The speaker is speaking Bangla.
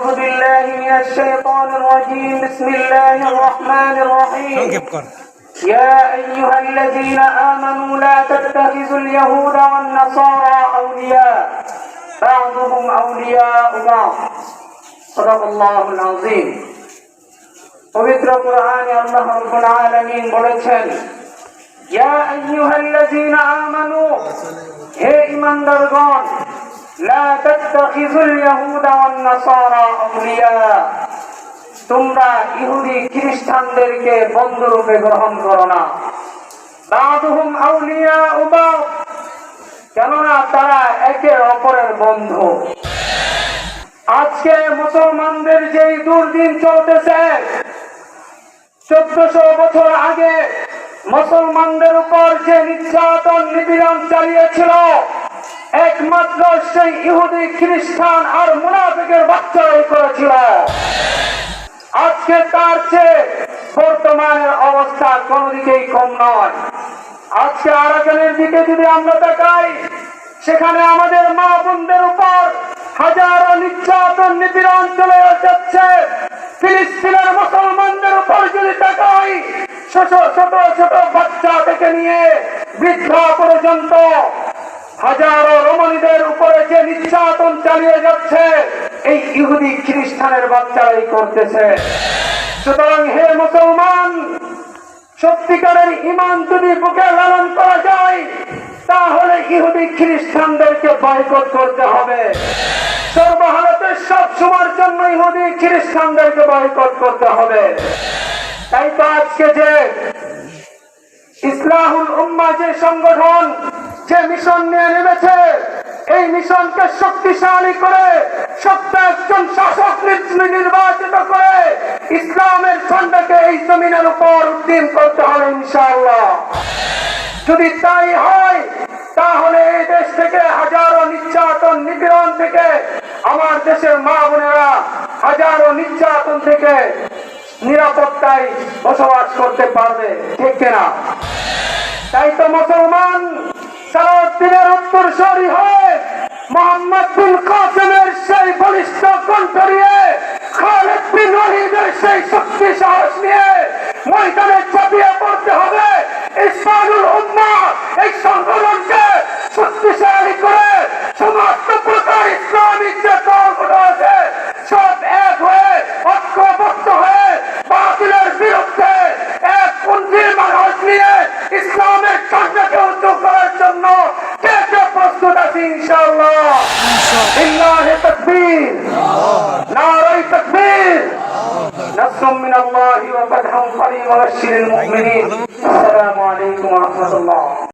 أعوذ بالله من الشيطان الرجيم بسم الله الرحمن الرحيم সংক্ষেপ কর يا أيها الذين آمنوا لا تتخذوا اليهود والنصارى أولياء بعضهم أولياء بعض صدق الله العظيم পবিত্র কোরআনে আল্লাহ রাব্বুল আলামিন বলেছেন ইয়া আইয়ুহাল্লাযীনা আমানু হে ঈমানদারগণ লা তোমরা ইহুদি খ্রিস্টানদেরকে বন্ধুরূপে গ্রহণ করো না। কেননা তারা একে অপরের বন্ধু। আজকে মুসলমানদের যেই দুর্দিন চলতেছে, চোদ্দশো বছর আগে মুসলমানদের উপর যে নির্যাতন নিপীড়ন চালিয়েছিল একমাত্র সেই ইহুদি খ্রিস্টান আর মুনাফিকের বাচ্চারাই করেছিল। আজকে তার চেয়ে বর্তমানের অবস্থা কোনো দিকেই কম নয়। আজকে আরাকানের দিকে যদি আমরা তাকাই, সেখানে আমাদের মা বোনদের উপর হাজারো নির্যাতন, নিপীড়ন চলে যাচ্ছে ফিলিস্তিনের মুসলমানদের উপর যদি তাকাই, ছোট ছোট ছোট বাচ্চা থেকে নিয়ে বৃদ্ধা পর্যন্ত হাজারো রমণীদের উপরে যে নির্যাতন চালিয়ে যাচ্ছে, এই ইহুদি খ্রিস্টানের বাচ্চারাই করতেছে। সুতরাং হে মুসলমান, সত্যিকারের ইমান যদি বুকে লালন করা যায়, তাহলে ইহুদি খ্রিস্টানদেরকে বয়কট করতে হবে। সর্বহালতে সব সময়ের জন্য ইহুদি খ্রিস্টানদেরকে বয়কট করতে হবে। তাই তো আজকে যে ইসলাহুল উম্মা যে সংগঠন যে মিশন নিয়ে নেমেছে, এই মিশনকে শক্তিশালী করে সত্য একজন শাসক নির্বাচিত করে ইসলামের ঝন্ডাকে এই জমিনের উপর উদ্দিন করতে হবে ইনশাআল্লাহ। যদি তাই হয়, তাহলে এই দেশ থেকে হাজারো নির্যাতন নিপীড়ন থেকে, আমার দেশের মা বোনেরা হাজারো নির্যাতন থেকে নিরাপত্তায় বসবাস করতে পারবে, ঠিক কিনা? তাই তো মুসলমান সালাউদ্দিনের উত্তরসূরি হয়ে মোহাম্মদুল কাসেমের সেই বলিষ্ঠ কণ্ঠ নিয়ে খালেদ বিন সেই শক্তি সাহস لله تكبير ناري تكبير نفس من الله وفتح قريب وبشر المؤمنين. السلام عليكم ورحمة الله.